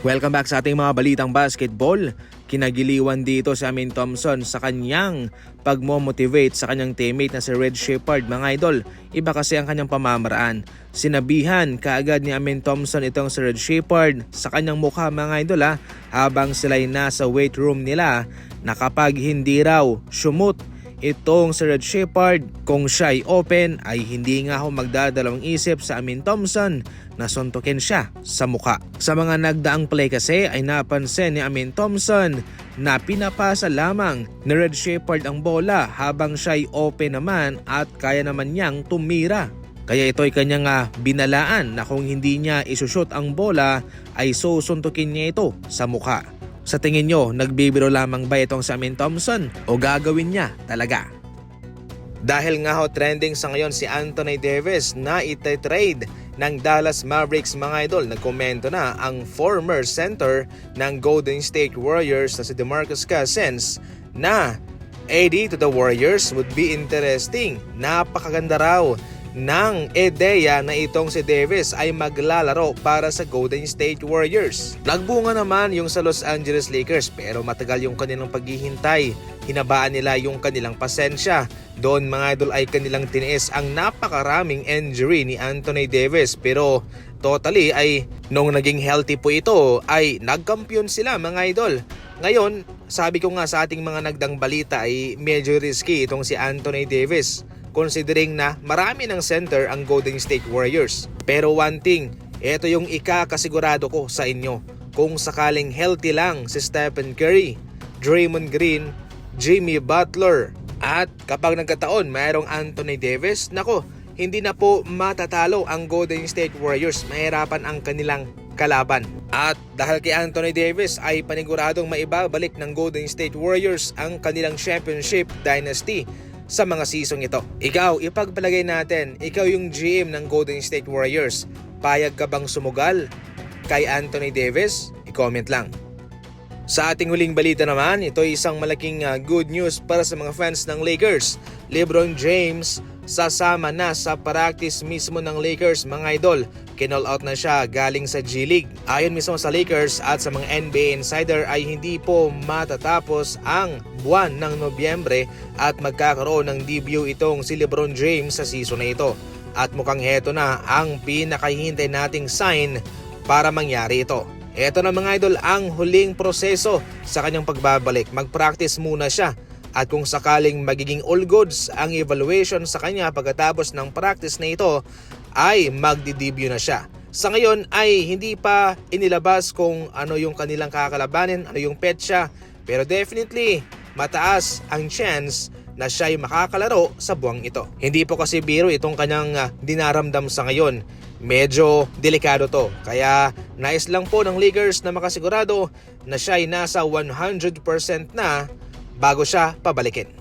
Welcome back sa ating mga balitang basketball. Kinagiliwan dito si Amin Thompson sa kanyang pagmo-motivate sa kanyang teammate na si Red Shepard mga idol. Iba kasi ang kanyang pamamaraan. Sinabihan kaagad ni Amin Thompson itong si Red Shepard sa kanyang mukha mga idol ha, habang sila'y nasa weight room nila na kapag hindi raw sumut itong si Red Shepard kung siya'y open ay hindi nga ako magdadalawang isip sa Amin Thompson na suntukin siya sa muka. Sa mga nagdaang play kasi ay napansin ni Amin Thompson na pinapasa lamang ni Red Shepard ang bola habang siya'y open naman at kaya naman niyang tumira. Kaya ito'y kanyang ah, binalaan na kung hindi niya isushoot ang bola ay susuntukin niya ito sa mukha. Sa tingin nyo, nagbibiro lamang ba itong si Amin Thompson o gagawin niya talaga? Dahil nga ho trending sa ngayon si Anthony Davis na ite-trade ng Dallas Mavericks mga idol. Nagkomento na ang former center ng Golden State Warriors na si DeMarcus Cousins na AD to the Warriors would be interesting. Napakaganda raw ng ideya na itong si Davis ay maglalaro para sa Golden State Warriors. Nagbunga naman yung sa Los Angeles Lakers pero matagal yung kanilang paghihintay. Hinabaan nila yung kanilang pasensya. Doon mga idol ay kanilang tiniis ang napakaraming injury ni Anthony Davis pero totally ay nung naging healthy po ito ay nagkampiyon sila mga idol. Ngayon, sabi ko nga sa ating mga nagdang balita ay medyo risky itong si Anthony Davis considering na marami ng center ang Golden State Warriors. Pero one thing, ito yung ikakasigurado ko sa inyo. Kung sakaling healthy lang si Stephen Curry, Draymond Green, Jimmy Butler, at kapag nagkataon mayroong Anthony Davis, nako, hindi na po matatalo ang Golden State Warriors. Mahirapan ang kanilang kalaban. At dahil kay Anthony Davis ay paniguradong maibabalik ng Golden State Warriors ang kanilang championship dynasty sa mga season ito. Ikaw, ipagpalagay natin, ikaw yung GM ng Golden State Warriors. Payag ka bang sumugal kay Anthony Davis? I-comment lang. Sa ating huling balita naman, ito ay isang malaking uh, good news para sa mga fans ng Lakers. LeBron James sasama na sa practice mismo ng Lakers mga idol. Kinall out na siya galing sa G League. Ayon mismo sa Lakers at sa mga NBA insider ay hindi po matatapos ang buwan ng Nobyembre at magkakaroon ng debut itong si LeBron James sa season na ito. At mukhang heto na ang pinakahihintay nating sign para mangyari ito. Ito na mga idol ang huling proseso sa kanyang pagbabalik. Mag-practice muna siya at kung sakaling magiging all goods ang evaluation sa kanya pagkatapos ng practice na ito ay magdi-debut na siya. Sa ngayon ay hindi pa inilabas kung ano yung kanilang kakalabanin, ano yung petsa, pero definitely mataas ang chance na siya ay makakalaro sa buwang ito. Hindi po kasi biro itong kanyang uh, dinaramdam sa ngayon. Medyo delikado to. Kaya nais lang po ng Lakers na makasigurado na siya ay nasa 100% na bago siya pabalikin.